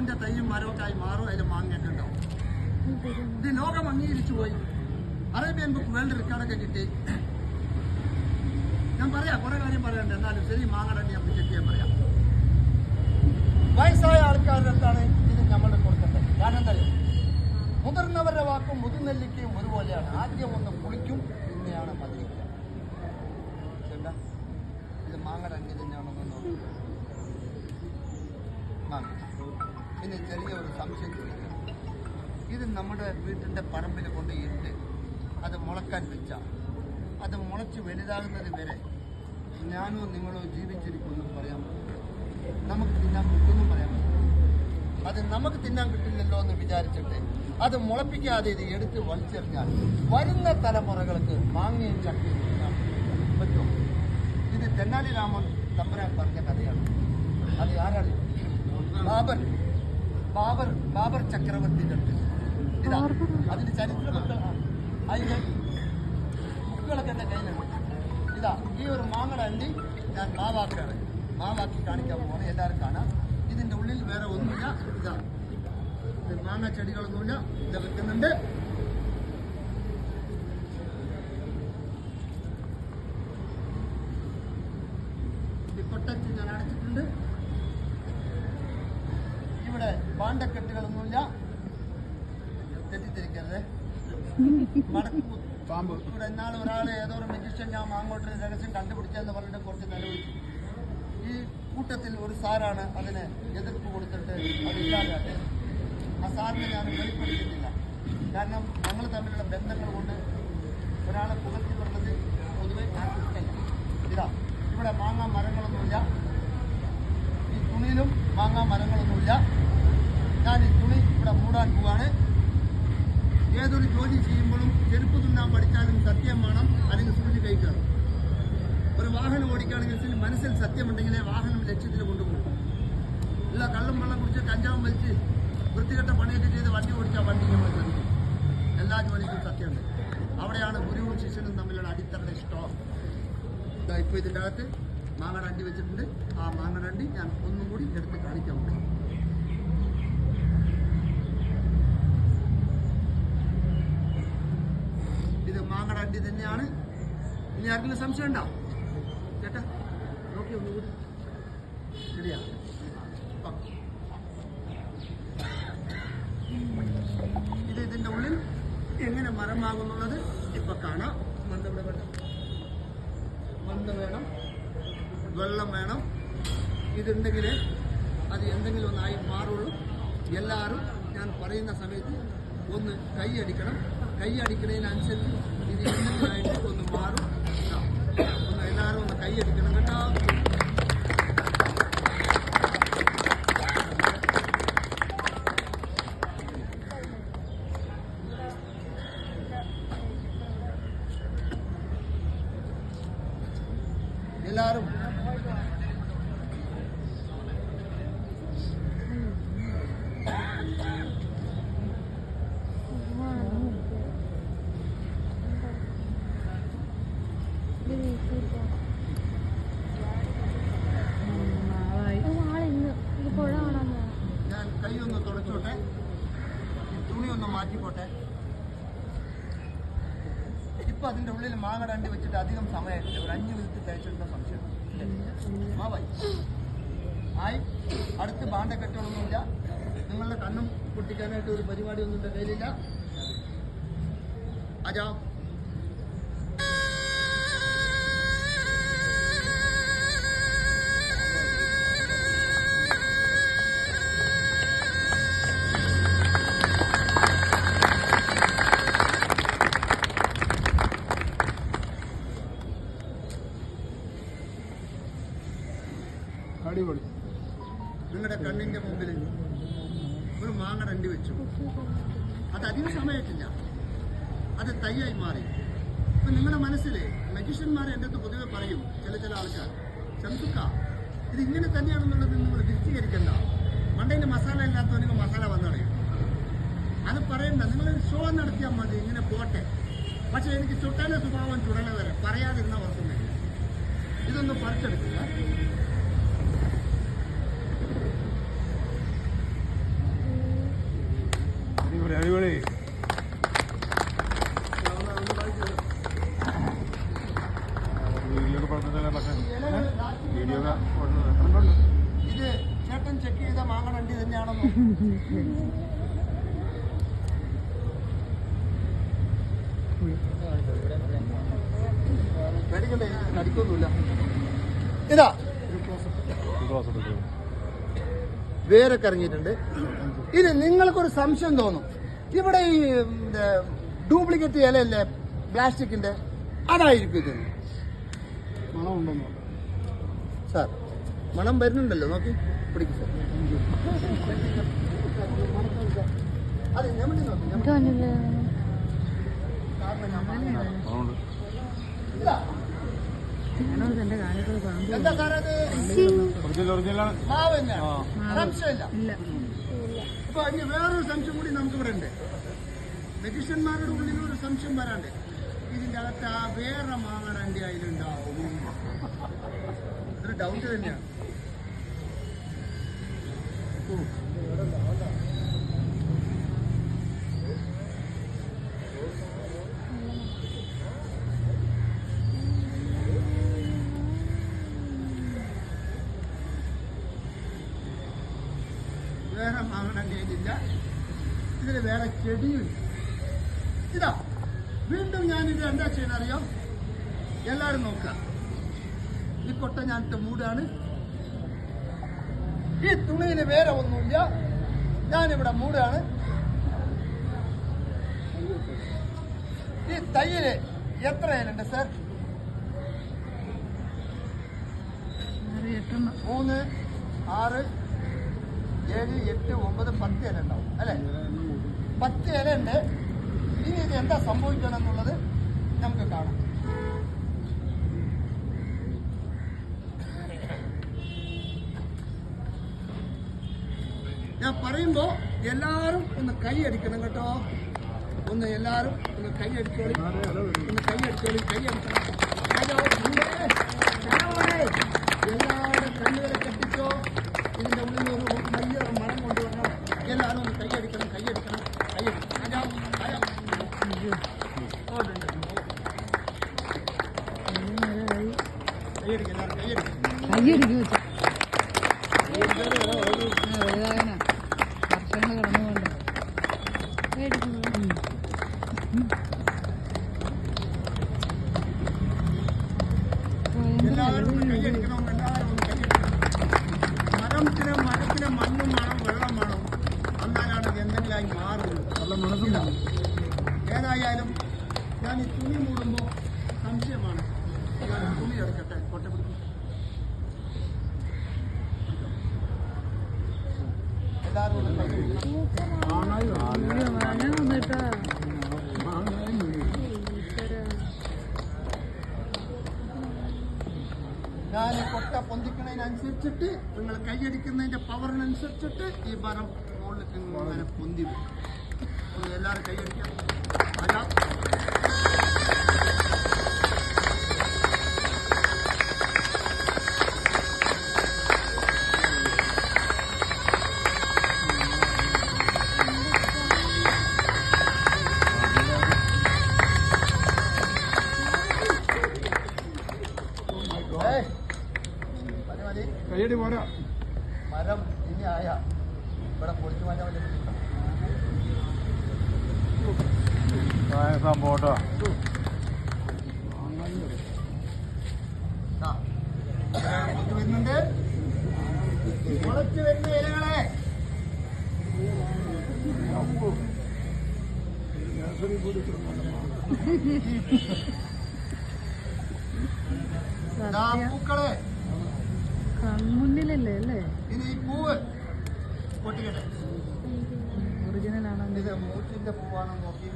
മാവിന്റെ തൈയും മരമൊക്കെ ആയി മാറും അതിൽ മാങ്ങയൊക്കെ ഉണ്ടാവും. ഇത് ലോകം അംഗീകരിച്ചു പോയി. അറേബ്യൻ ബുക്ക് വേൾഡ് റെക്കോർഡൊക്കെ കിട്ടി. ഞാൻ പറയാം കുറെ കാര്യം പറയണ്ട എന്നാലും ശരി മാങ്ങടണ്ടി നമുക്ക് ചെക്ക് ചെയ്യാൻ പറയാം. വയസ്സായ ആൾക്കാരുടെ അടുത്താണ് ഇത് നമ്മളുടെ കൊടുക്കേണ്ടത്? കാരണം എന്താ? മുതിർന്നവരുടെ വാക്കും മുതുനെല്ലിക്കയും ഒരുപോലെയാണ്. ആദ്യം ഒന്ന് കുളിക്കും പിന്നെയാണ് മതിരിക്കുക ഇത് മാങ്ങടണ്ടി തന്നെയാണെന്ന് നോക്കുക മാങ്ങ. പിന്നെ ചെറിയൊരു സംശയം ചോദിക്കാം. ഇത് നമ്മുടെ വീട്ടിന്റെ പറമ്പിൽ കൊണ്ട് ഇട്ട് അത് മുളക്കാൻ വെച്ച. അത് മുളച്ച് വലുതാകുന്നത് വരെ ഞാനോ നിങ്ങളോ ജീവിച്ചിരിക്കുമെന്ന് പറയാൻ പറ്റും നമുക്ക് തിന്നാൻ കിട്ടുമെന്നും പറയാൻ പറ്റും അത് നമുക്ക് തിന്നാൻ കിട്ടില്ലല്ലോ എന്ന് വിചാരിച്ചിട്ട് അത് മുളപ്പിക്കാതെ ഇത് എടുത്ത് വലിച്ചെറിഞ്ഞാൽ വരുന്ന തലമുറകൾക്ക് മാങ്ങയും ചക്കയും തിന്നാൻ പറ്റും ഇത് തെന്നാലി രാമൻ തമ്പുരാൻ പറഞ്ഞ കഥയാണ്. അത് ആരാണ്? ബാബർ ബാബർ ബാബർ ചക്രവർത്തി ഇതാ അതിന്റെ ചരിത്രമൊക്കെ അതിന്റെ ബുക്കുകളൊക്കെ എന്റെ കയ്യിലുണ്ട്. ഇതാ ഈ ഒരു മാങ്ങട അണ്ടി ഞാൻ മാവാക്കാണ് മാവാക്കി കാണിക്കാൻ പോകണം എല്ലാവരും കാണാം. ഇതിന്റെ ഉള്ളിൽ വേറെ ഒന്നുമില്ല. ഇതാ മാങ്ങ ചെടികളൊന്നുമില്ല. ഇത് വെക്കുന്നുണ്ട്. കൊട്ടച്ച് ഞാൻ അടച്ചിട്ടുണ്ട്. ഇവിടെ പാണ്ടക്കെട്ടുകളൊന്നുമില്ല. തെറ്റിദ്ധരിക്കരുത്. മടക്കു പാമ്പ്. ഇവിടെ ഇന്നാൾ ഒരാൾ ഏതോ ഒരു മെജിഷ്യൻ ഞാൻ മാങ്ങോട്ടൊരു രഹസ്യം കണ്ടുപിടിച്ചെന്ന് പറഞ്ഞിട്ട് കുറച്ച് നിലവിളിച്ചു ഈ കൂട്ടത്തിൽ ഒരു സാറാണ് അതിന് എതിർപ്പ് കൊടുത്തിട്ട് അതില്ലാതെ ആ സാറിനെ ഞാൻ വെളിപ്പെടുത്തിയിട്ടില്ല. കാരണം ഞങ്ങൾ തമ്മിലുള്ള ബന്ധങ്ങൾ കൊണ്ട് ഒരാളെ പുകഴ്ത്തി പറഞ്ഞത് പൊതുവെ ഇഷ്ടമില്ല ഇതാ. ഇവിടെ മാങ്ങാ മരങ്ങളൊന്നുമില്ല. ഈ തുണിയിലും മാങ്ങാ മരങ്ങളൊന്നുമില്ല. ഞാൻ തുണി ഇവിടെ മൂടാൻ പോവാണ് ഏതൊരു ജോലി ചെയ്യുമ്പോഴും ചെരുപ്പ് തുന്നാൻ പഠിച്ചാലും സത്യം വേണം അല്ലെങ്കിൽ സൂചി കഴിക്കണം ഒരു വാഹനം ഓടിക്കുകയാണെങ്കിൽ മനസ്സിൽ സത്യമുണ്ടെങ്കിലേ വാഹനം ലക്ഷ്യത്തിൽ കൊണ്ടുപോകും. ഇല്ല കള്ളും വെള്ളം കുടിച്ച് കഞ്ചാവും വലിച്ച് വൃത്തികെട്ട പണിയൊക്കെ ചെയ്ത് വണ്ടി ഓടിച്ചാൽ വണ്ടി നമ്മൾ ചതിക്കും എല്ലാ ജോലിക്കും സത്യമുണ്ട്. അവിടെയാണ് ഗുരുവും ശിഷ്യനും തമ്മിലുള്ള അടിത്തറയുടെ ഇഷ്ടം ഇതാ ഇപ്പോൾ ഇതിന്റെ അകത്ത് മാങ്ങ വെച്ചിട്ടുണ്ട്. ആ മാങ്ങ അണ്ടി ഞാൻ ഒന്നും കൂടി എടുത്ത് കാണിക്കാൻ പോകും അണ്ടി തന്നെയാണ്. ഇനി ആർക്കെങ്കിലും സംശയം ഉണ്ടോ? ചേട്ടാ നോക്കി ഒന്നുകൂടി ശരിയാ. ഇത് ഇതിന്റെ ഉള്ളിൽ എങ്ങനെ മരമാകുന്നുള്ളത് ഇപ്പൊ കാണാം. മന്ദ ഇവിടെ വേണം മണ്ണ് വേണം. വെള്ളം വേണം. ഇതുണ്ടെങ്കിൽ അത് എന്തെങ്കിലും ഒന്നായി മാറുള്ളൂ. എല്ലാവരും ഞാൻ പറയുന്ന സമയത്ത് ഒന്ന് കൈയടിക്കണം. കൈയടിക്കുന്നതിനനുസരിച്ച് ഇത് എന്തെങ്കിലുമായിട്ട് ഒന്ന് മാറും ഇതാ. ഒന്ന് എല്ലാവരും ഒന്ന് കൈയടിക്കണം കേട്ടോ എല്ലാവരും ആളിന്ന് ഇത് പുഴ കാണാൻ പോവാം ഞാൻ കൈ ഒന്ന് തുടച്ചോട്ടെ ഈ തുണി ഒന്ന് മാറ്റിക്കോട്ടെ ഇപ്പൊ അതിന്റെ ഉള്ളിൽ മാങ്ങ രണ്ടി വെച്ചിട്ട് അധികം സമയമില്ല. ഒരു അഞ്ച് മിനിറ്റ് തയ്ച്ചിട്ടുള്ള സംശയം? മാവായി ആയി. അടുത്ത് ബാണ്ട കെട്ടണമൊന്നുമില്ല നിങ്ങളുടെ കണ്ണും പൊട്ടിക്കാനായിട്ട് ഒരു പരിപാടി ഒന്നും എന്റെ കയ്യിലില്ല. അജാ. അടിപൊളി. നിങ്ങളുടെ കണ്ണിന്റെ മുമ്പിൽ ഒരു മാങ്ങ രണ്ടി വെച്ചു. അത് അധികം സമയത്തില്ല അത് തയ്യായി മാറി. ഇപ്പൊ നിങ്ങളുടെ മനസ്സിൽ മജീഷ്യന്മാർ എന്റെ അടുത്ത് പൊതുവെ പറയും ചില ചില ആൾക്കാർ ചന്തുക്ക ഇത് ഇങ്ങനെ തന്നെയാണെന്നുള്ളത് നിങ്ങൾ വിശദീകരിക്കണ്ട. മണ്ടയിൽ മസാല ഇല്ലാത്തവർക്ക് മസാല വന്നറിയും അത് പറയണ്ട. നിങ്ങളൊരു ഷോ നടത്തിയാൽ മതി ഇങ്ങനെ പോട്ടെ. പക്ഷെ എനിക്ക് ചുട്ടാനെ സ്വഭാവം ചുടലവരെ പറയാതിരുന്ന വർക്കുന്നില്ല ഇതൊന്ന് പറിച്ചെടുക്കുക ഉണ്ടുണ്ട് ഇത് ചേട്ടൻ ചെക്ക് ചെയ്ത മാങ്ങണണ്ടി തന്നെയാണെന്നോ പേടിക്കണ്ടേ കടിക്കൊന്നുമില്ല ഇതാ. വേരൊക്കെ ഇറങ്ങിയിട്ടുണ്ട്. ഇനി നിങ്ങൾക്കൊരു സംശയം തോന്നും. ഇവിടെ ഈ ഡ്യൂപ്ലിക്കേറ്റ് ഇലയല്ലേ പ്ലാസ്റ്റിക്കിന്റെ? അതായിരിക്കും ഇത്. സാർ മണം വരുന്നുണ്ടല്ലോ. നോക്കി. പിടിക്കും സാർ. അതെ ഞാൻ നോക്കി ഞമ്മടി. സാറിന് ഞാൻ പറഞ്ഞതാണ്. ഇതാ. എന്താ സാറേ അത് ഒറിജിനൽ. ഒറിജിനലാണ് മാവ് തന്നെയാണ് സംശയമില്ല അപ്പൊ ഇനി വേറൊരു സംശയം കൂടി നമുക്ക് ഇവിടെ ഉണ്ട്. മെജിഷ്യന്മാരുടെ ഉള്ളിൽ ഒരു സംശയം വരാണ്ട്. ഇതിന്റെ അകത്ത് ആ വേറെ മാങ്ങടണ്ടി അതിലുണ്ടാവും. ഒരു ഡൗട്ട് തന്നെയാണ് വേറെ മാങ്ങടണ്ടി അതിലില്ല ഇതിൽ വേറെ ചെടിയുണ്ട് ഇതാ വീണ്ടും ഞാനിത് എന്താ ചെയ്യുന്ന അറിയാം എല്ലാവരും നോക്കുക. ഈ കൊട്ട ഞാനിട്ട് മൂടാണ്. ഈ തുണിയിൽ വേറെ ഒന്നുമില്ല. ഞാനിവിടെ മൂടാണ്. ഈ തയ്യൽ എത്ര ഇലുണ്ട് സർ മൂന്ന് ആറ് ഏഴ് എട്ട് ഒമ്പത് പത്ത് ഇല ഉണ്ടാവും അല്ലേ? പത്ത് ഇലയുണ്ട്. ഇനി ഇത് എന്താ സംഭവിക്കണം എന്നുള്ളത് നമുക്ക് കാണാം. ഞാൻ പറയുമ്പോ എല്ലാരും ഒന്ന് കൈ അടിക്കണം കേട്ടോ. ഒന്ന് എല്ലാരും ഒന്ന് കൈ അടിച്ചോളി. ഒന്ന് കൈ അടിച്ചോളി കൈ അടിക്കണം എല്ലാവരും കണ്ണുകളെ കെട്ടിച്ചോ ഇതിന്റെ ഉള്ളിൽ അടിക്കണം കൈ അടിക്കണം രാജാവ് രാജാവ് ഓ, ഉണ്ട്, ഉണ്ട്. കൈ അടിക്കണം എല്ലാവരും കൈ അടിക്കണം കയ്യടിക്ക് വെച്ചു വലുതാകാനാ വർഷങ്ങൾ കടന്നുകൊണ്ട് എല്ലാവരും ഒന്ന് കൈയടിക്കണം എല്ലാവരും ഒന്ന് കൈയടിക്കണം മരത്തിന് മരത്തിന് മണ്ണും വേണം വെള്ളം വേണം എന്നാലാണ് ഇത് എന്തെങ്കിലുമായി മാറുന്നത് നല്ല മനസ്സില്ല ഏതായാലും ഞാൻ ഈ തുണി മൂടുമ്പോൾ സംശയമാണ് ഞാൻ തുണി എടുക്കട്ടെ കൊട്ട പിടിക്കും എല്ലാവരും ഒന്ന് കൈയടിക്കണം മാങ്ങായി മഴ വന്നിട്ടാ മാങ്ങായി ഞാൻ കൊട്ട പൊന്തിക്കുന്നതിനനുസരിച്ചിട്ട് നിങ്ങൾ കൈയടിക്കുന്നതിന്റെ പവറിനനുസരിച്ചിട്ട് ഈ മരം മുകളിൽ അങ്ങനെ പൊന്തി വരും. എല്ലാവരും കൈയടിക്കാം. അല്ല. മതി കയ്യടി പോരാ. മരം ഇനി ആയ. ഇവിടെ പൊളിച്ചു മാറ്റാൻ വലിയ ബുദ്ധിമുട്ടാണ്. സംഭവം കേട്ടോ ദാ, ഇലകൾ പൊന്തി വരുന്നുണ്ട്. മുളച്ചു വരുന്ന ഇലകളെ. ദാ പൂക്കളെ. കൺമുന്നിലല്ലേ അല്ലേ? ഇനി ഈ പൂവ് പൊട്ടിക്കട്ടെ. ഒറിജിനൽ ആണോ? ഇത് മൂച്ചിന്റെ പൂവാണെന്ന് നോക്കി.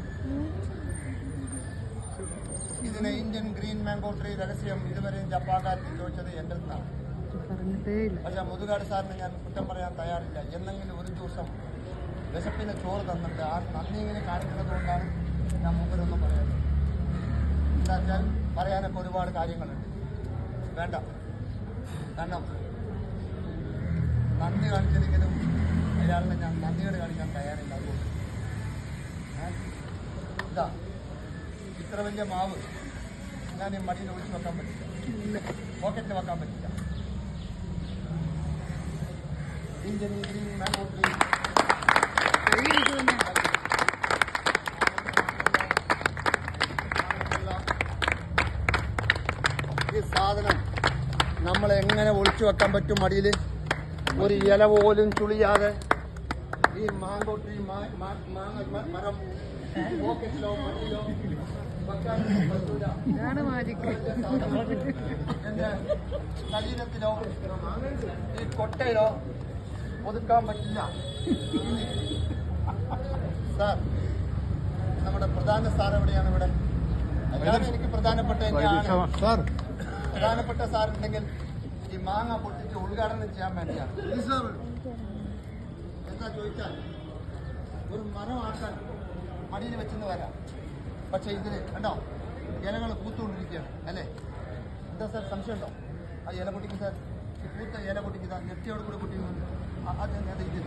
ഇതിന് ഇന്ത്യൻ ഗ്രീൻ മാംഗോ ട്രീ രഹസ്യം ഇതുവരെയും ജപ്പാക്കാരത്തിൽ ചോദിച്ചത് എന്റെ ഇല്ല. പക്ഷെ മുതുകാട് സാറിന് ഞാൻ കുറ്റം പറയാൻ തയ്യാറില്ല. എന്നെങ്കിലും ഒരു ദിവസം വിശപ്പിന് ചോറ് തന്നിട്ട് ആ നന്ദി ഇങ്ങനെ കാണിക്കുന്നത് കൊണ്ടാണ് ഞാൻ മുമ്പിലൊന്നും പറയുന്നത് എന്താ വെച്ചാൽ പറയാനൊക്കെ ഒരുപാട് കാര്യങ്ങളുണ്ട്. വേണ്ട. കാരണം നന്ദി കാണിച്ചെങ്കിലും അയാളിനെ ഞാൻ നന്ദിയോട് കാണിക്കാൻ തയ്യാറില്ല അതുകൊണ്ട്? ഇതാ ഇത്ര വലിയ മാവ് ഞാൻ ഈ മടിയിൽ ഒഴിച്ചു വെക്കാൻ പറ്റില്ല. പോക്കറ്റിൽ വെക്കാൻ പറ്റില്ല. ഇന്ത്യൻ ഗ്രീൻ മാംഗോ ട്രീ ഈ സാധനം നമ്മൾ എങ്ങനെ ഒളിച്ചു വെക്കാൻ പറ്റും മടിയിൽ ഒരു ഇല പോലും ചുളിയാതെ. ഈ മാങ്കോട്ടി മരം പോക്കറ്റിലോ മടിയിലോ വെക്കാൻ പറ്റൂല. ഇതാണ് മാജിക്. എന്റെ ശരീരത്തിലോ ഈ കൊട്ടയിലോ ഒതുക്കാൻ പറ്റില്ല. സാർ നമ്മുടെ പ്രധാന സാർ എവിടെയാണ് ഇവിടെ? എനിക്ക് പ്രധാനപ്പെട്ട പ്രധാനപ്പെട്ട സാർ ഉണ്ടെങ്കിൽ ഈ മാങ്ങ പൊട്ടിച്ച് ഉദ്ഘാടനം ചെയ്യാൻ വേണ്ടിയാണ്. എന്താ ചോദിച്ചാൽ ഒരു മരം ആക്കാൻ മടിയിൽ വെച്ചെന്ന് വരാം. പക്ഷെ ഇതിൽ കണ്ടോ ഇലകൾ പൂത്തുകൊണ്ടിരിക്കുകയാണ് അല്ലേ? എന്താ സാർ സംശയമുണ്ടോ? ആ ഇല പൊട്ടിക്കും സാർ ഈ പൂത്ത ഇല പൊട്ടിക്കുക നെറ്റിയോട് കൂടെ പൊട്ടിക്കുന്നുണ്ട് അത് അത് ഇതിൽ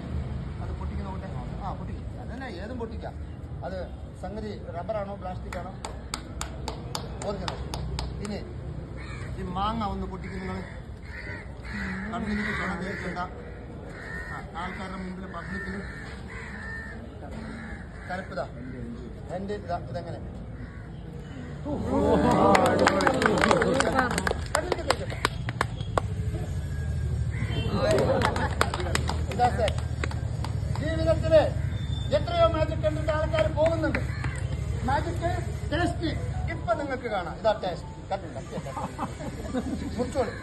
അത് പൊട്ടിക്കുന്ന കൊണ്ട് ആ പൊട്ടിക്കും. അതന്നെ ഏതും പൊട്ടിക്കാം. അത് സംഗതി റബ്ബറാണോ പ്ലാസ്റ്റിക് ആണോ ഓർക്കുന്നത് ഇനി ഈ മാങ്ങ ഒന്ന് പൊട്ടിക്കും നിങ്ങൾ തേക്കണ്ട ആ, ആൾക്കാരുടെ മുമ്പിൽ പബ്ലിക്കിൽ കരപ്പിതാ. എന്റെ ഇതാ ഇതെങ്ങനെ? ജീവിതത്തിൽ എത്രയോ മാജിക് കണ്ടിട്ട് ആൾക്കാർ പോകുന്നുണ്ട്. മാജിക് ടേസ്റ്റ് ഇപ്പൊ നിങ്ങൾക്ക് കാണാം. ഇതാ ടേസ്റ്റ് കത്തി മുറിച്ചോളൂ.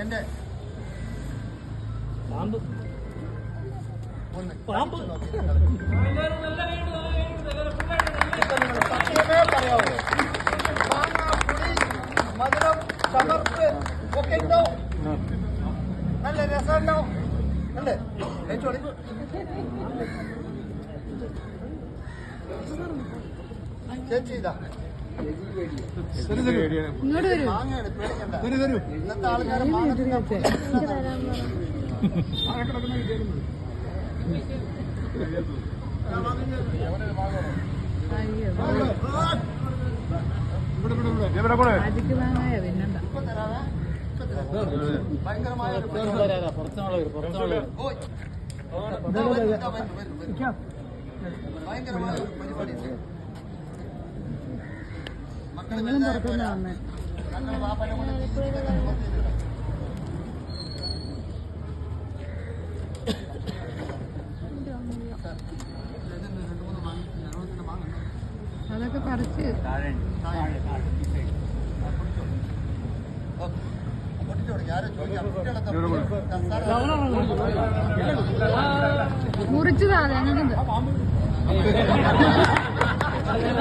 എന്റെ. ഇപ്പൊ നിങ്ങൾ സത്യമേ പറയാവൂ. മധുരം ചമർപ്പ് ഒക്കെ ഉണ്ടോ നല്ല രസമുണ്ടോ? അല്ലേ? കഴിച്ചോളി. ചേച്ചി ഇതാ. ഇന്നത്തെ തരാം ഭയങ്കരമായ. ഭയങ്കരമായ പരിപാടി ഉണ്ട്. മക്കൾ നിങ്ങളും വലുതായ പുറത്തുനിന്ന് പോരാ. വന്നേ നല്ല വാപ്പനെ കൊണ്ട് ജീവിക്കാൻ പറ്റുന്നില്ല. സാർ, ഇതിന്ന് രണ്ട് മൂന്ന് മാങ്ങ പുറത്തുനിന്ന് വന്നേ. അതൊക്കെ പറിച്ച്. മുറിച്ചതാ ഞങ്ങൾക്ക്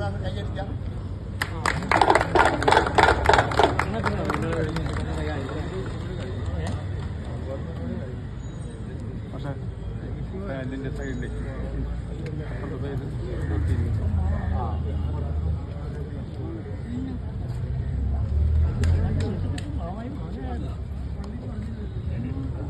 എല്ലാവരും ഒരു പ്രാവശ്യം കൈയടിക്കാം പക്ഷേ